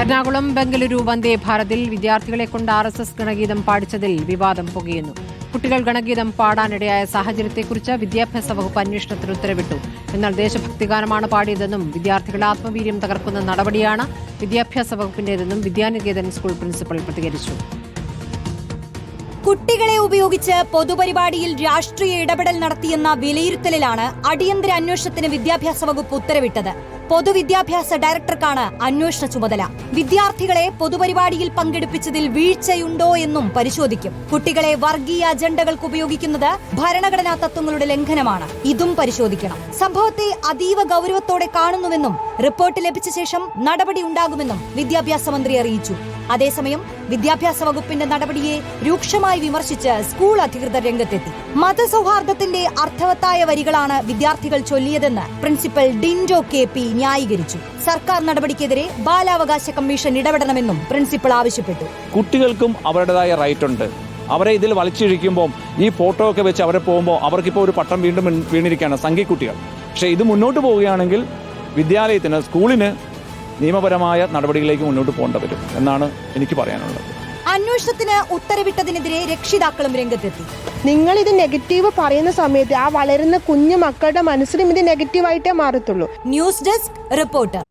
എറണാകുളം ബംഗളൂരു വന്ദേ ഭാരതിൽ വിദ്യാർത്ഥികളെ കൊണ്ട് ആർ എസ് എസ് ഗണഗീതം പാടിച്ചതിൽ വിവാദം പുകയുന്നു. കുട്ടികൾ ഗണഗീതം പാടാനിടയായ സാഹചര്യത്തെക്കുറിച്ച് വിദ്യാഭ്യാസ വകുപ്പ് അന്വേഷണത്തിന് ഉത്തരവിട്ടു. എന്നാൽ ദേശഭക്തിഗാനമാണ് പാടിയതെന്നും വിദ്യാർത്ഥികളുടെ ആത്മവീര്യം തകർക്കുന്ന നടപടിയാണ് വിദ്യാഭ്യാസ വകുപ്പിന്റേതെന്നും വിദ്യാനികേതൻ സ്കൂൾ പ്രിൻസിപ്പൽ പ്രതികരിച്ചു. കുട്ടികളെ ഉപയോഗിച്ച് പൊതുപരിപാടിയിൽ രാഷ്ട്രീയ ഇടപെടൽ നടത്തിയെന്ന വിലയിരുത്തലിലാണ് അടിയന്തര അന്വേഷണത്തിന് വിദ്യാഭ്യാസ വകുപ്പ് ഉത്തരവിട്ടത്. പൊതുവിദ്യാഭ്യാസ ഡയറക്ടർക്കാണ് അന്വേഷണ ചുമതല. വിദ്യാർത്ഥികളെ പൊതുപരിപാടിയിൽ പങ്കെടുപ്പിച്ചതിൽ വീഴ്ചയുണ്ടോ എന്നും പരിശോധിക്കും. കുട്ടികളെ വർഗീയ അജണ്ടകൾക്ക് ഉപയോഗിക്കുന്നത് ഭരണഘടനാ തത്വങ്ങളുടെ ലംഘനമാണ്. ഇതും പരിശോധിക്കണം. സംഭവത്തെ അതീവ ഗൗരവത്തോടെ കാണുന്നുവെന്നും റിപ്പോർട്ട് ലഭിച്ച ശേഷം നടപടി ഉണ്ടാകുമെന്നും വിദ്യാഭ്യാസ മന്ത്രി അറിയിച്ചു. അതേസമയം വിദ്യാഭ്യാസ വകുപ്പിന്റെ നടപടിയെ രൂക്ഷമായി വിമർശിച്ച് സ്കൂൾ അധികൃതർ രംഗത്തെത്തി. മതസൗഹാർദ്ദത്തിന്റെ അർത്ഥവത്തായ വരികളാണ് വിദ്യാർത്ഥികൾ ചൊല്ലിയതെന്ന് പ്രിൻസിപ്പൽ ഡിൻഡോ കെ പി ന്യായീകരിച്ചു. സർക്കാർ നടപടിക്കെതിരെ ബാലാവകാശ കമ്മീഷൻ ഇടപെടണമെന്നും പ്രിൻസിപ്പൽ ആവശ്യപ്പെട്ടു. കുട്ടികൾക്കും അവരുടേതായ റൈറ്റ് ഉണ്ട്. അവരെ ഇതിൽ വലിച്ചിഴിക്കുമ്പോൾ ഈ ഫോട്ടോ ഒക്കെ വെച്ച് അവരെ പോകുമ്പോൾ അവർക്കിപ്പോൾ ഒരു പട്ടം വീണ്ടും വീണ് വീണിരിക്കുകയാണ് സംഘിക്കുട്ടികൾ. പക്ഷേ ഇത് മുന്നോട്ട് പോവുകയാണെങ്കിൽ വിദ്യാലയത്തിന് സ്കൂളിന് നിയമപരമായ നടപടികളിലേക്ക് മുന്നോട്ട് പോകേണ്ട വരും എന്നാണ് എനിക്ക് പറയാനുള്ളത്. അന്വേഷണത്തിന് ഉത്തരവിട്ടതിനെതിരെ രക്ഷിതാക്കളും രംഗത്തെത്തി. നിങ്ങൾ ഇത് നെഗറ്റീവ് പറയുന്ന സമയത്ത് ആ വളരുന്ന കുഞ്ഞു മക്കളുടെ മനസ്സിലും ഇത് നെഗറ്റീവായിട്ടേ മാറത്തുള്ളൂ. News desk reporter.